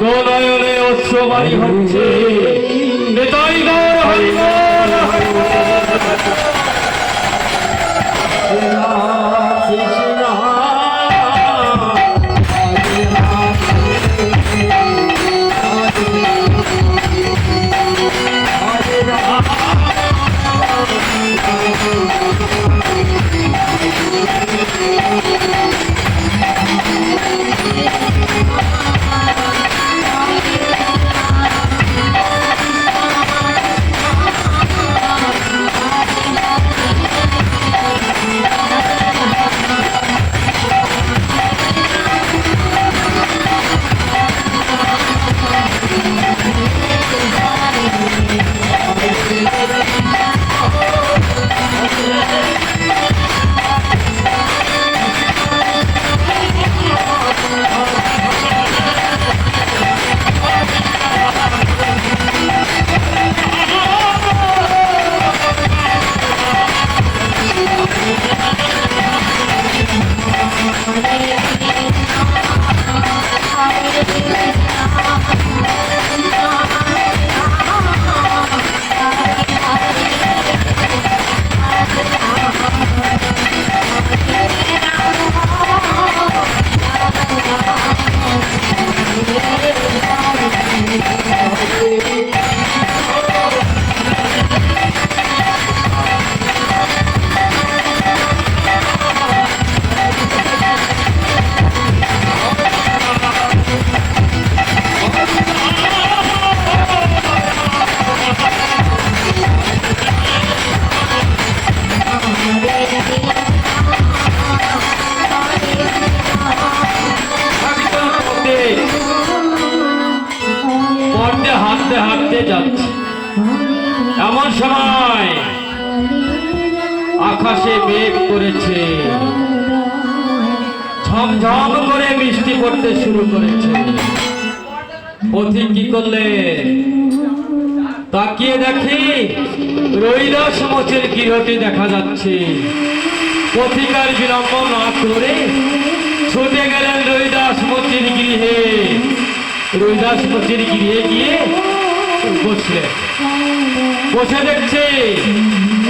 দোলয়নে অশ্রবাণী হচ্ছে। নেতাই গৌর হরি আকাশে মেঘ করেছে। ঝমঝম করে বৃষ্টি পড়তে শুরু করেছে। পথিক কি করলে? তাকিয়ে দেখি রৈদাস মোচের গৃহটি দেখা যাচ্ছে। পথিকার বিলম্ব না করে ছুটে গেলেন রৈদাস মোচির গৃহে। রৈদাস মোচির গৃহে গিয়ে বসলেন। বসে দেখছে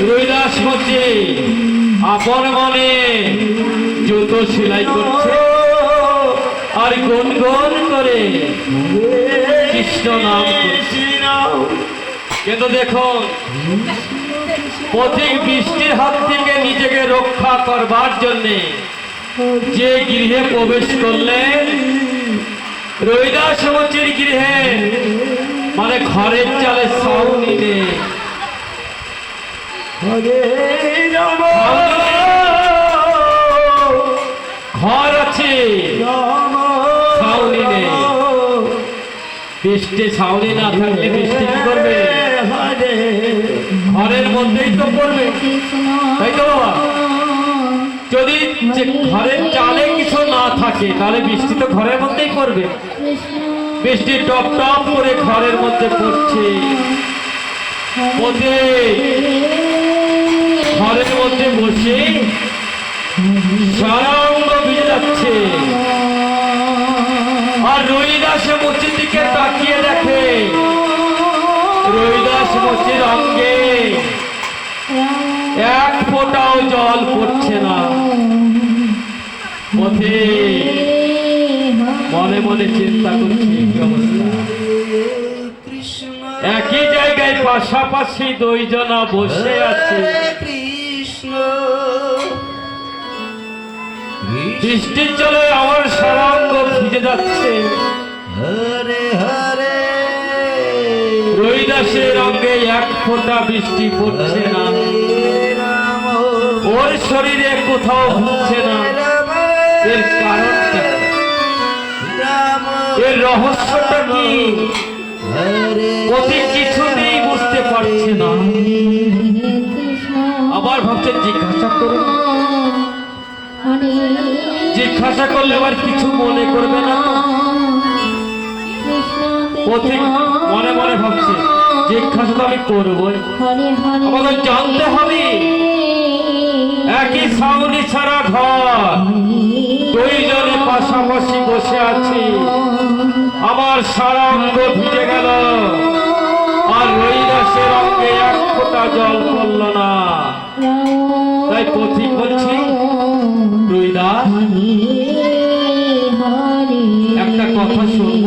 রৈদাস মধ্যে আপন মনে জুতো সেলাই করছে? আর গুন গুন করে কৃষ্ণ নাম কিন্তু দেখুন পথিক বৃষ্টির হাত থেকে নিজেকে রক্ষা করবার জন্যে যে গৃহে প্রবেশ করলেন রৈদাস গৃহে মানে ঘরের চালে ছাউনি নেই ঘর আছে। ছাউনি নেই। বৃষ্টি ছাউনি না থাকলে বৃষ্টি কি করবে? ঘরের মধ্যেই তো পড়বে। তাই তো বাবা? যদি যে ঘরের চালে কিছু না থাকে তাহলে বৃষ্টি তো ঘরের মধ্যেই পড়বে। বৃষ্টি টপ টপ করে ঘরের মধ্যে পড়ছে। মধ্যে ঘরের মধ্যে বসে সারা অঙ্গ ভিজে যাচ্ছে। আর রবিদাস মূর্তির দিকে তাকিয়ে দেখে। রবিদাস মূর্তির অঙ্গে এক ফোঁটাও জল পড়ছে না। পথে মনে মনে চিন্তা করছি একই জায়গায় পাশাপাশি দুইজনা বসে আছে। বৃষ্টির জলে আমার সারাঙ্গ ভিজে যাচ্ছে। হরে হরে। রৈদাসের অঙ্গে এক ফোঁটা বৃষ্টি পড়ছে না। ওর শরীরে কোথাও হচ্ছে না। এর কারণটা এর রহস্যটা কি? অতি কিছুতেই বুঝতে পারছে না। আবার ভাবছে জিজ্ঞাসা করুন। জিজ্ঞাসা করলে আবার কিছু মনে করবে না পথিক মনে মনে ভাবছে জিজ্ঞাসা তো আমি করবই। আমাদের জানতে হবে একই ছাউনি ছাড়া ঘর দুইজনে পাশাপাশি বসে আছি। আমার আমার সারা অঙ্গ ভিজে গেল আর রৈদাসের অঙ্গে এক ফোঁটা জল পড়ল না। তাই পথিক বলছি একটা কথা শুনব?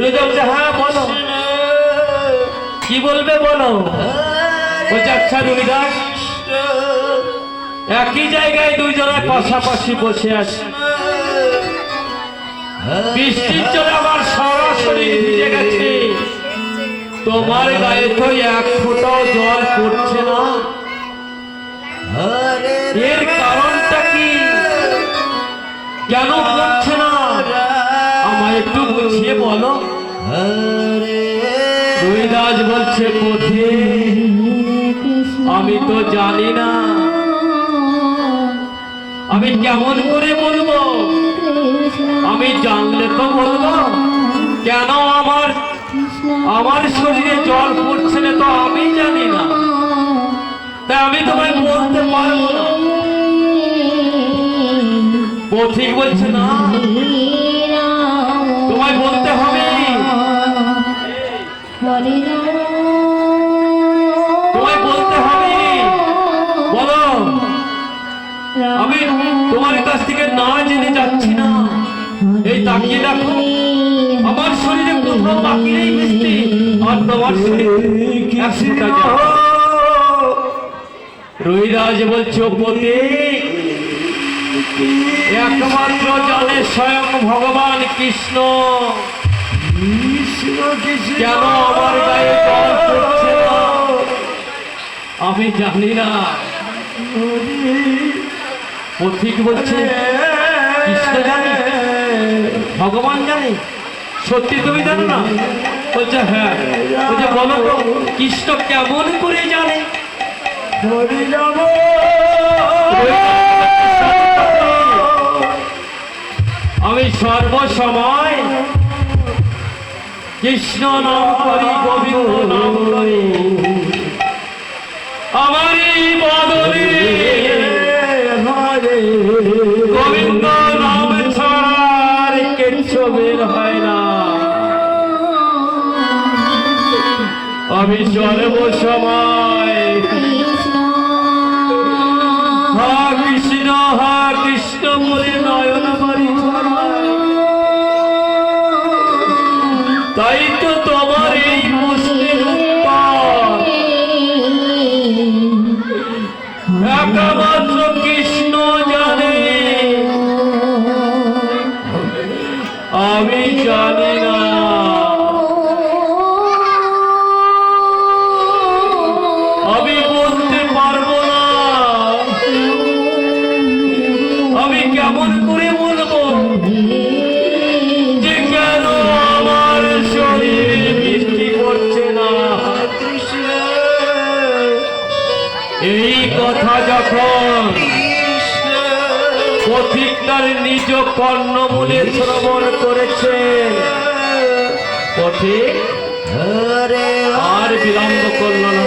রৈদাস হ্যাঁ বলো। কি বলবে, বলো? আচ্ছা রবিদাস, একই জায়গায় দুইজনের পাশাপাশি বসে আছে। বৃষ্টির জন্য আমার সারা শরীর ভিজে গেছে। তোমার গায়ে তো এক ফোঁটাও জল পড়ছে না? এর কেন পড়ছে না? আমায় একটু বুঝিয়ে বলো। হরে রবিদাস বলছে পথে আমি তো জানি না। আমি কেমন করে বলব? আমি জানলে তো বলব। কেন আমার আমার শরীরে জল পড়ছে না তো আমি জানি না। তাই আমি তোমায় বলতে পারব না। পথিক বলছে না। তোমায় বলতে হবে। তোমায় বলতে হবে। বলো। আমি তোমার কাছ থেকে না জেনে যাচ্ছি না। এই তাকিয়ে দেখো। আমার শরীরে কোথাও বাকি নেই মিষ্টি। আর তোমার শরীরে এক ফোঁটা বলছো পতি একমাত্র জানে স্বয়ং ভগবান কৃষ্ণ। কেন আমার গায়ে জল পড়ছে না? আমি জানি না। পথিক বলছে কৃষ্ণ জানে? ভগবান জানি? সত্যি তুমি জানো না? বলছে হ্যাঁ। বলছে বলো তো কৃষ্ণ কেমন করে জানে? আমি সর্বসময় কৃষ্ণ নাম করি, গোবিন্দ নাম করি। আমার এই গোবিন্দ নাম ছাড়ার বের হয় না। আমি সর্বসময় কথা যখন পথিক তার নিজ কর্ণমূলে শ্রবণ করেছে পথিক আর বিলম্ব করল না।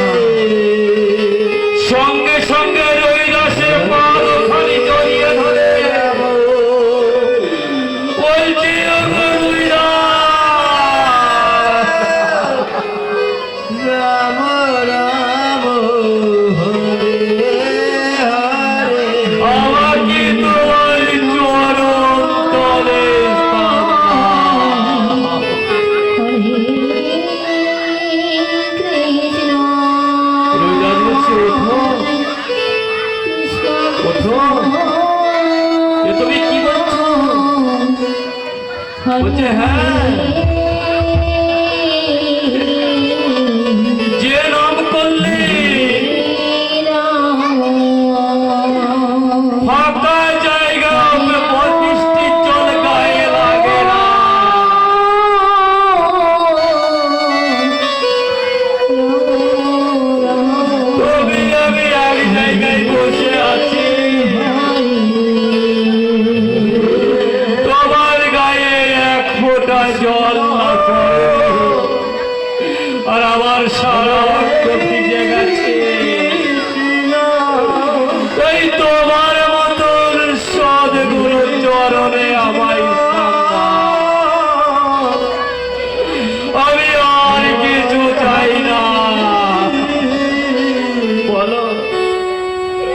বলছে হ্যাঁ যে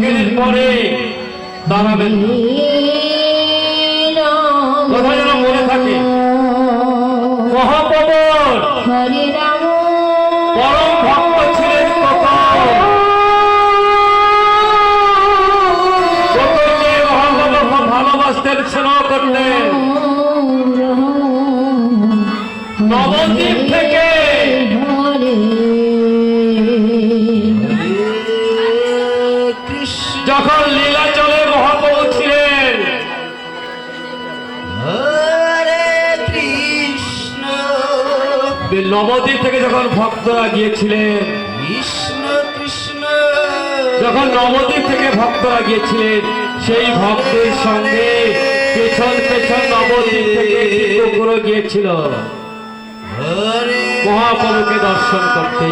মাগরিবের পরে দাঁড়াবেন। থেকে যখন ভক্তরা গিয়েছিলেন কৃষ্ণ কৃষ্ণ। যখন নবদ্বীপ থেকে ভক্তরা গিয়েছিলেন সেই ভক্তের সঙ্গে পেছন পেছন নবদ্বীপ থেকে গিয়েছিল। মহাপ্রভুকে দর্শন করতে।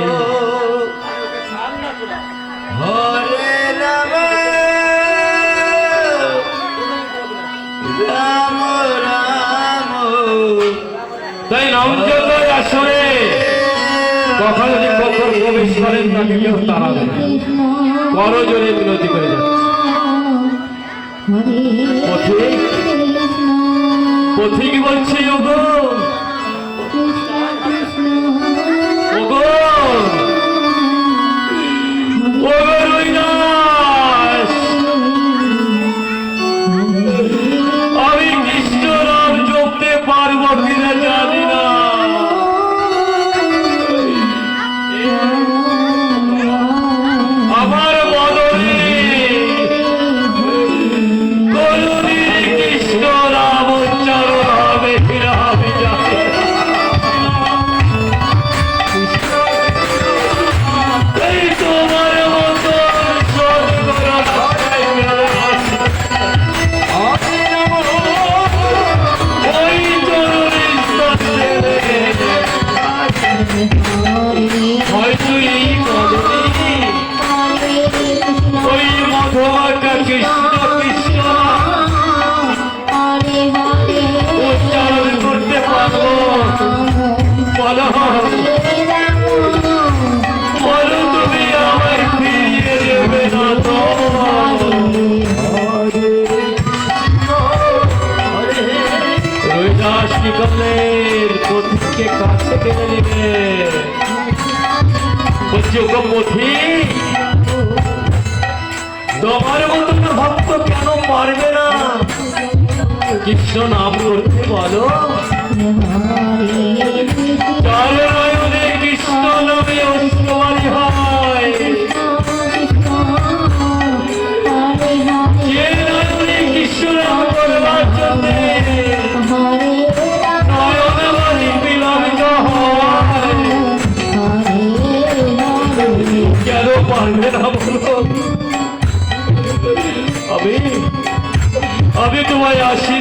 আপনাকে কেউ তারা দেবে বড় জোরে মিনতি করে যাচ্ছে। পথিক। পথিক ওগো পথি তোমার মতো ভক্ত কেন মারবে না? কৃষ্ণ নাম করতে বলো।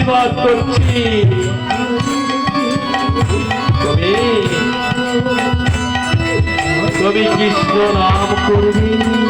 আশীর্বাদ করছি। তুমি তুমি কৃষ্ণ নাম করবি।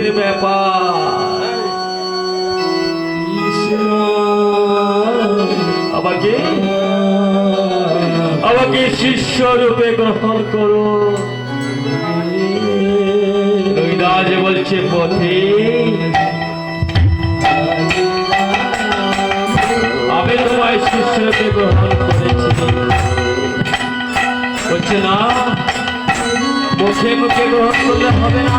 ভাগ্যের ব্যাপার। আমাকে আমাকে শিষ্য রূপে গ্রহণ করো। রবিদাস বলছে, পথে আমি তোমায় শিষ্য রূপে গ্রহণ করেছি। বলছে, না, মুখে মুখে গ্রহণ করলে হবে না।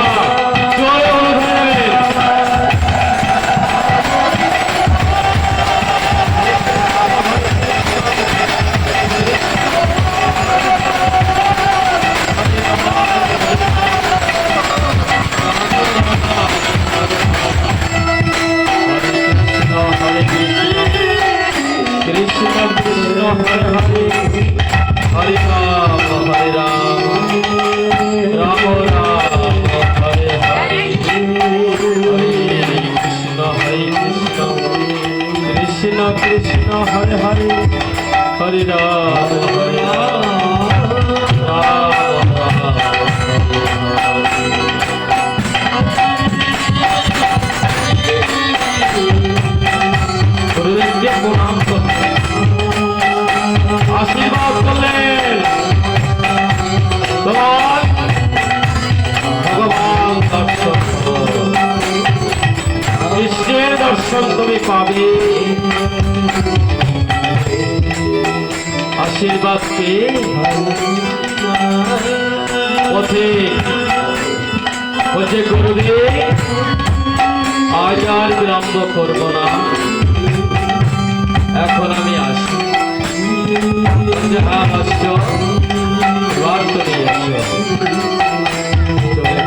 পাবে। আশীর্বাদ পথে। বলছে গুরুদেব আজ আর বিলম্ব করব না। এখন আমি আসি। হ্যাঁ আসছো চলে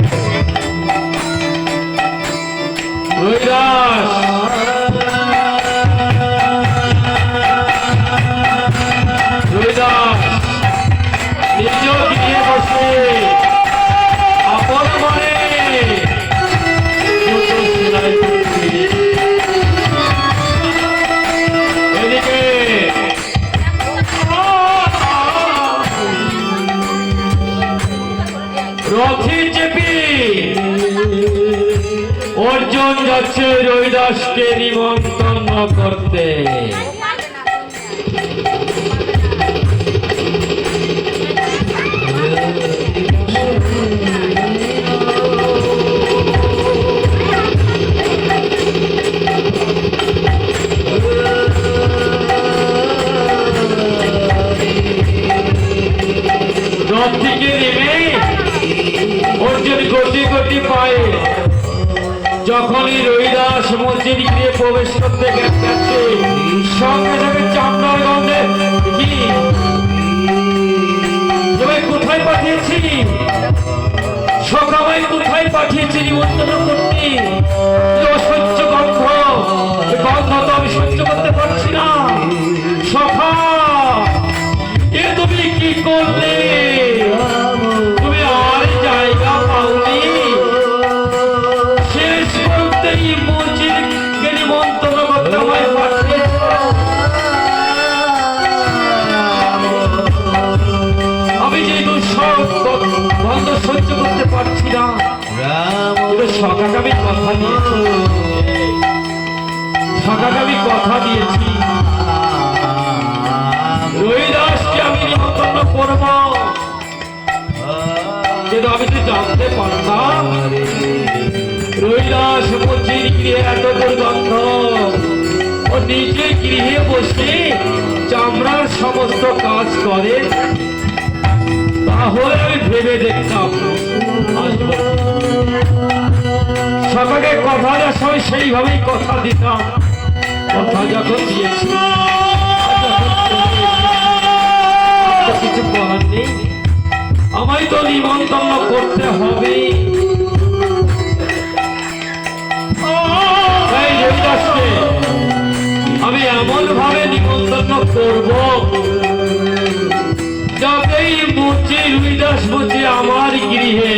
যাচ্ছে রবিদাসকে নিমন্ত্রণ করতে। রথ থেকে নেমে গতি গতি পায়ে। যখনই রবিদাস মসজিদ গিয়ে প্রবেশ করতে গেছে সঙ্গে সঙ্গে চামড়ার গন্ধে জানতে পারতাম। রবিদাস মসজিদ গৃহে এত দুর্গন্ধ। ও নিজে গৃহে বসে চামড়ার সমস্ত কাজ করে। তাহলে আমি ভেবে দেখতাম। সকালে কথা দেওয়ার সময় সেইভাবেই কথা দিতাম। কথা যখন দিয়েছি কিছু করার নেই। আমায় তো নিমন্ত্রণ করতে হবে আমি এমন ভাবে নিমন্ত্রণ করব যাতেই মুচি হরিদাস মুচি আমার গৃহে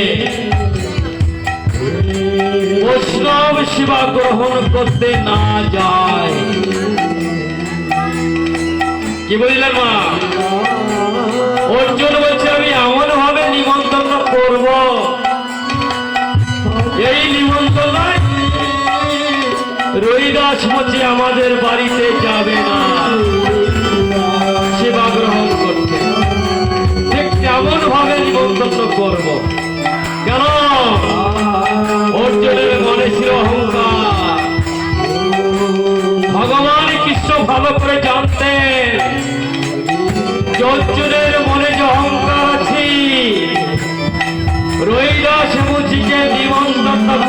বৈষ্ণব সেবা গ্রহণ করতে না যায়। কি বললেন মা? অর্জুন বলছে, আমি এমন করব। এই নিমন্ত্রণ রবিদাস মচি আমাদের বাড়িতে যাবে না। সেবা গ্রহণ করতে। কেমন ভাবে নিমন্ত্রণ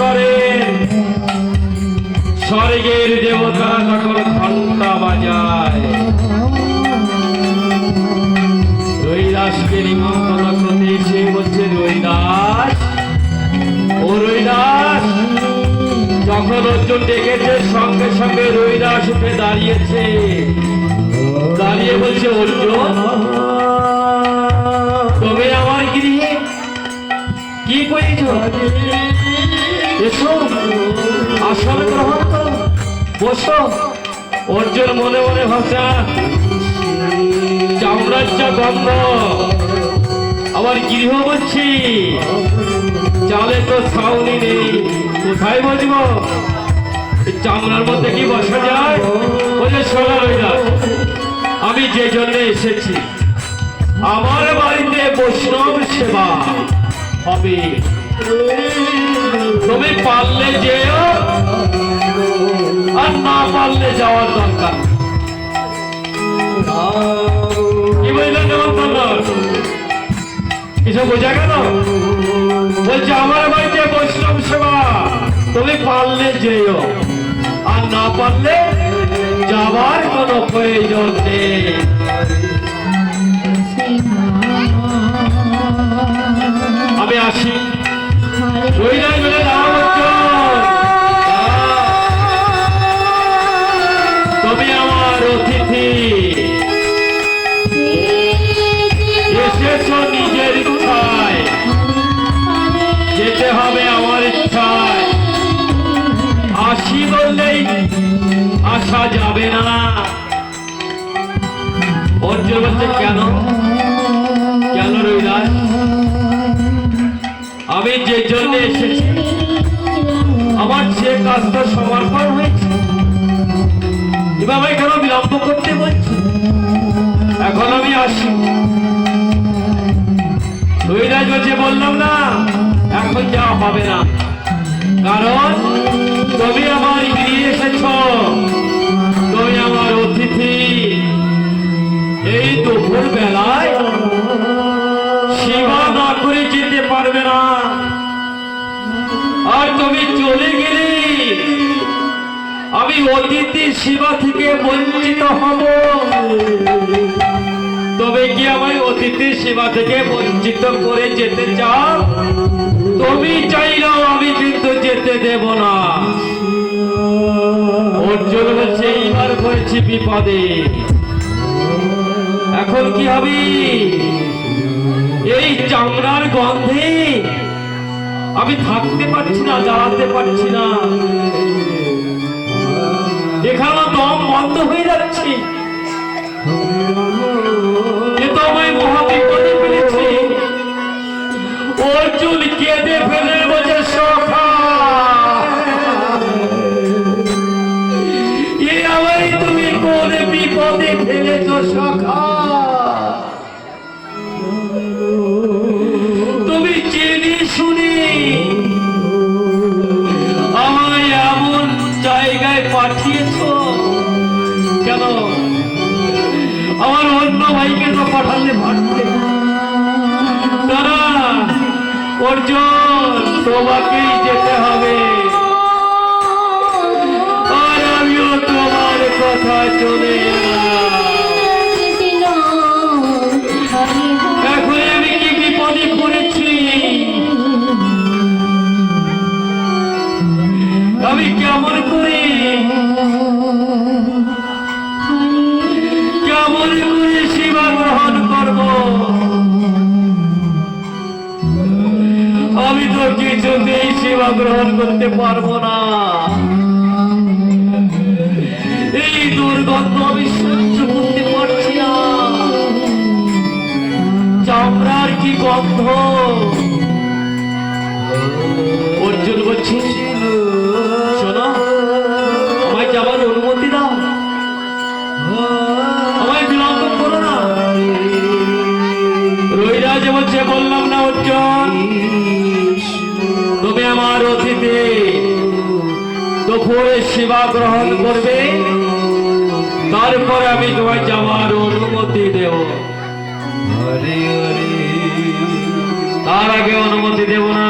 করেন স্বর্গের দেবতা তখন ঘণ্টা বাজায়, রৈদাসকে নিমন্ত্রণ করতে এসে বলছে, রৈদাস, ও রৈদাস, যখন অর্জুন ডেকেছে, সঙ্গে সঙ্গে রৈদাস উঠে দাঁড়িয়েছে। দাঁড়িয়ে বলছে, অর্জুন, তবে আমার গৃহে কি করেছ? এসো। আসন গ্রহণ করো। বসো। অর্জুন মনে মনে ভাষা। চামড়ার যা গন্ধ আবার গৃহ বলছি। চালে তো ছাউনি নেই। কোথায় বসবো? চামড়ার মধ্যে কি বসা যায়? বলে সোনা রইলা। আমি যে জন্য এসেছি, আমার বাড়িতে বৈষ্ণব সেবা হবে। তুমি পারলে যেও আর না পারলে যাওয়ার দরকার। কি বললেন কিছু বোঝা গেল? বলছে, আমার বাড়িতে বৈষ্ণব সেবা। তুমি পারলে যেও আর না পারলে যাবার কোনো প্রয়োজন নেই। তুমি আমার অতিথি এসেছ নিজের ইচ্ছায় যেতে হবে আমার ইচ্ছায় আসি বললেই আসা যাবে না। বলছে কেন কেন? আমি জন্য এসেছি। আমার সে কাজটা সমর্পণ হয়েছে। আমায় কেন বিলম্ব করতে বলছি? এখন আমি আসি। বলছে, বললাম না, এখন যাওয়া হবে না। কারণ তুমি আমার গৃহে এসেছ। তুমি আমার অতিথি। এই দুপুর বেলায় সেবা না করে যেতে পারবে না। তুমি চলে গেলে, আমি অতিথি সেবা থেকে বঞ্চিত হব। তবে কি আমায় অতিথি সেবা থেকে বঞ্চিত করে যেতে চাও? তুমি চাইলেও আমি কিন্তু যেতে দেব না। অর্জুন বলছে এইবার পড়েছি বিপদে। এখন কি হবে? এই চামড়ার গন্ধে আমি থাকতে পারছি না, জ্বালাতে পারছি না। এখানে দম বন্ধ হয়ে যাচ্ছে। এ তো অর্জুন এ তুমি কোন বিপদে ফেলেছ, সখা? অর্জুন, তোমাকেই যেতে হবে। আর আমিও তোমার কথা চলে এখন আমি কি বিপদে পড়েছি আমি কেমন করে? সেবা গ্রহণ করতে পারব না। এই দুর্গন্ধ আমি সহ্য করতে পারছি না। চামড়ার কি গন্ধ? সেবা গ্রহণ করবে। তারপর আমি তোমায় যাওয়ার অনুমতি দেব। তার আগে অনুমতি দেব না।